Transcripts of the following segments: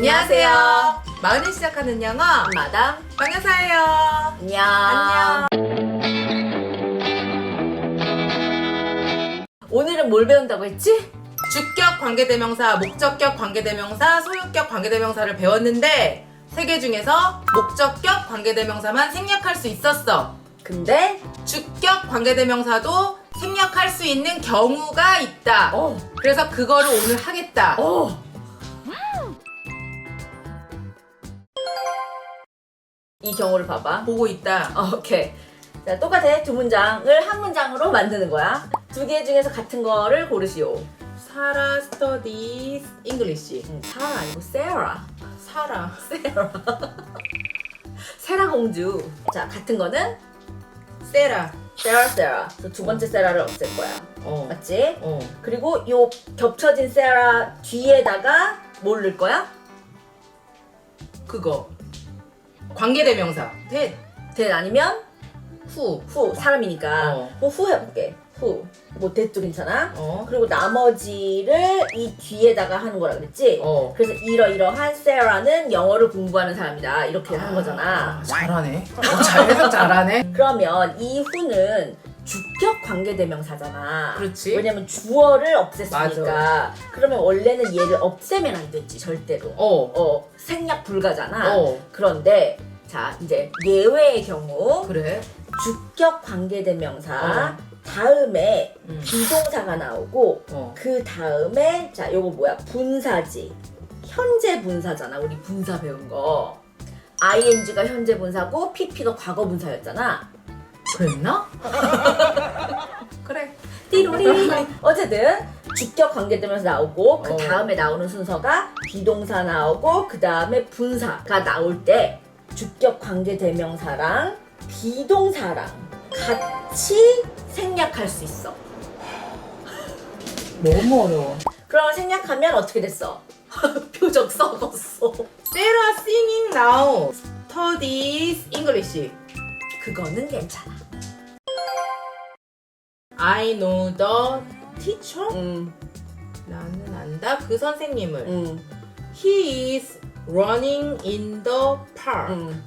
안녕하세요. 마흔을 시작하는 영어 마담 방여사예요. 안녕. 안녕. 오늘은 뭘 배운다고 했지? 주격 관계대명사, 목적격 관계대명사, 소유격 관계대명사를 배웠는데 세 개 중에서 목적격 관계대명사만 생략할 수 있었어. 근데 주격 관계대명사도 생략할 수 있는 경우가 있다. 어, 그래서 그거를 오늘 하겠다. 어. 이 경우를 봐봐. 보고 있다. 어, 오케이. 자, 똑같아. 두 문장을 한 문장으로 만드는 거야. 두 개 중에서 같은 거를 고르시오. 사라 studies English. 음, 사라 아니고 세라. 사라. 세라. 세라 공주. 자, 같은 거는 세라. 세라 세라. 그래서 두 번째 세라를 없앨 거야. 어. 맞지? 어. 그리고 요 겹쳐진 세라 뒤에다가 뭘 넣을 거야? 그거. 관계대명사. 대. 대 아니면 후. 후 사람이니까 어. 뭐 후 해볼게 후뭐 대도 괜찮아 어. 그리고 나머지를 이 뒤에다가 하는 거라 그랬지 어. 그래서 이러이러한 세라는 영어를 공부하는 사람이다 이렇게 하는 거잖아 아, 잘하네. 어, 잘 해석 잘하네. 그러면 이 후는 주격 관계대명사잖아 그렇지. 왜냐면 주어를 없앴으니까 그러면 원래는 얘를 없애면 안 됐지 절대로 어. 어 생략 불가잖아 어. 그런데 자 이제 예외의 경우 그래. 주격 관계대명사 다음에 음. 비동사가 나오고 어. 그 다음에 자 요거 뭐야 분사지 현재 분사잖아 우리 분사 배운 거 ing가 현재 분사고 pp가 과거 분사였잖아 그랬나? 그래. 띠로리 어쨌든 주격 관계대명사 나오고 그 어. 다음에 나오는 순서가 비동사 나오고 그 다음에 분사가 나올 때 주격 관계 대명사랑 비동사랑 같이 생략할 수 있어 너무 어려워. 그럼 생략하면 어떻게 됐어? 표정 썩었어. 세라 singing now studies English. 그거는 괜찮아. I know the teacher. 응, 나는 안다 그 선생님을. 응, He is running in the park. 응.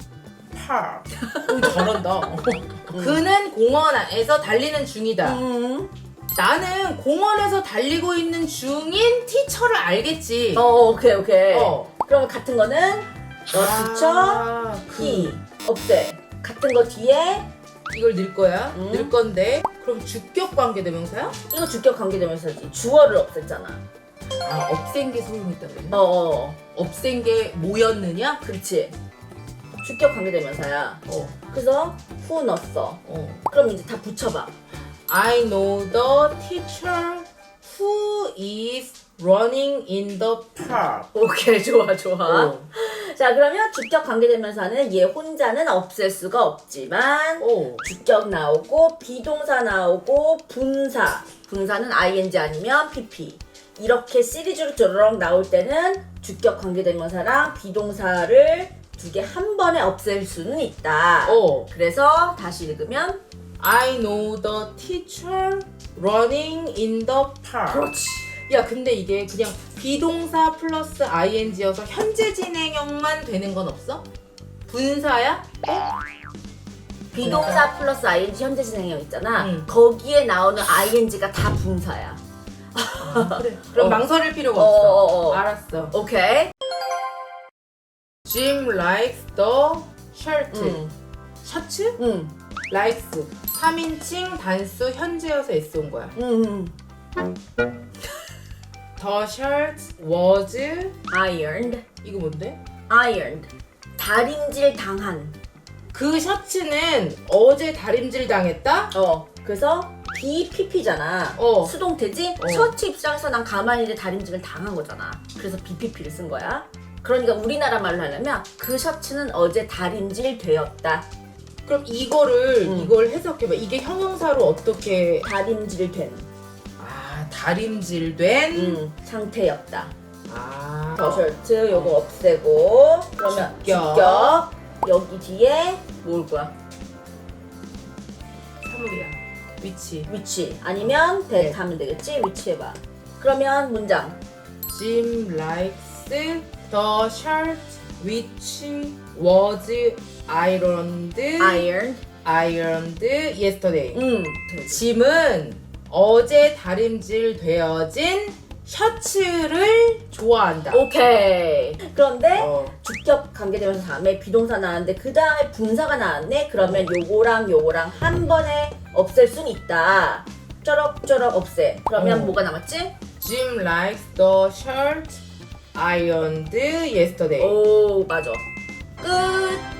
park. 오, 잘한다. 그는 공원에서 달리는 중이다. 응. 나는 공원에서 달리고 있는 중인 티처를 알겠지. 어, 오케이, 오케이. 어. 그러면 같은 거는 너 티처, 아, 히, 없애. 같은 거 뒤에 이걸 넣을 거야. 음. 넣을 건데. 그럼 주격 관계 대명사야? 이거 주격 관계대명사지. 주어를 없앴잖아. 아, 없앤 게 소용있다 그랬나? 어, 어, 없앤 게 뭐였느냐? 그렇지. 주격 관계대명사야. 어. 그래서 후 넣었어. 어. 그럼 이제 다 붙여봐. I know the teacher who is running in the park. 오케이, 좋아, 좋아. 어. 자, 그러면 주격 관계대명사는 얘 혼자는 없앨 수가 없지만 어. 주격 나오고 비동사 나오고 분사 분사는 ing 아니면 pp 이렇게 시리즈로 쪼르륵 나올 때는 주격 관계대명사랑 비동사를 두 개 한 번에 없앨 수는 있다 어. 그래서 다시 읽으면 I know the teacher running in the park. 그렇지 야, 근데 이게 그냥 비동사 플러스 ing여서 현재 진행형만 되는 건 없어? 분사야? 비동사 플러스 ing 현재 진행형 있잖아 응. 거기에 나오는 ing가 다 분사야 아, 그래. 그럼 어. 망설일 필요가 어, 없어. 어, 어. 알았어. 오케이 Jim likes the shirt. 응. 셔츠? 응. likes. 3인칭 단수 현재여서 S 온 거야. 응. The shirt was ironed 이거 뭔데? ironed 다림질 당한 그 셔츠는 어제 다림질 당했다? 어 그래서 BPP잖아. 어. 수동태지? 어. 셔츠 입장에서 난 가만히 있는데 다림질을 당한 거잖아. 그래서 BPP를 쓴 거야. 그러니까 우리나라 말로 하려면 그 셔츠는 어제 다림질 되었다. 그럼 이거를 음. 이걸 해석해봐. 이게 형용사로 어떻게 다림질 된? 아 다림질된 음, 상태였다. 아. 저 셔츠 요거 없애고 그러면 주격. 주격. 여기 뒤에 뭘 거야? 사물이야 위치 위치 아니면 대 네. 하면 되겠지 위치 해봐 그러면 문장 Jim likes The shirt which was ironed iron. ironed yesterday. 음. 짐은 어제 다림질 되어진 셔츠를 좋아한다. 오케이. 그런데 어. 주격 관계되면서 다음에 비동사 나왔는데 그 다음에 분사가 나왔네. 그러면 요거랑 요거랑 한 번에 없앨 순 있다. 쩌럭쩌럭 없애. 그러면 어. 뭐가 남았지? Jim likes the shirt ironed yesterday. 오 맞아. 끝.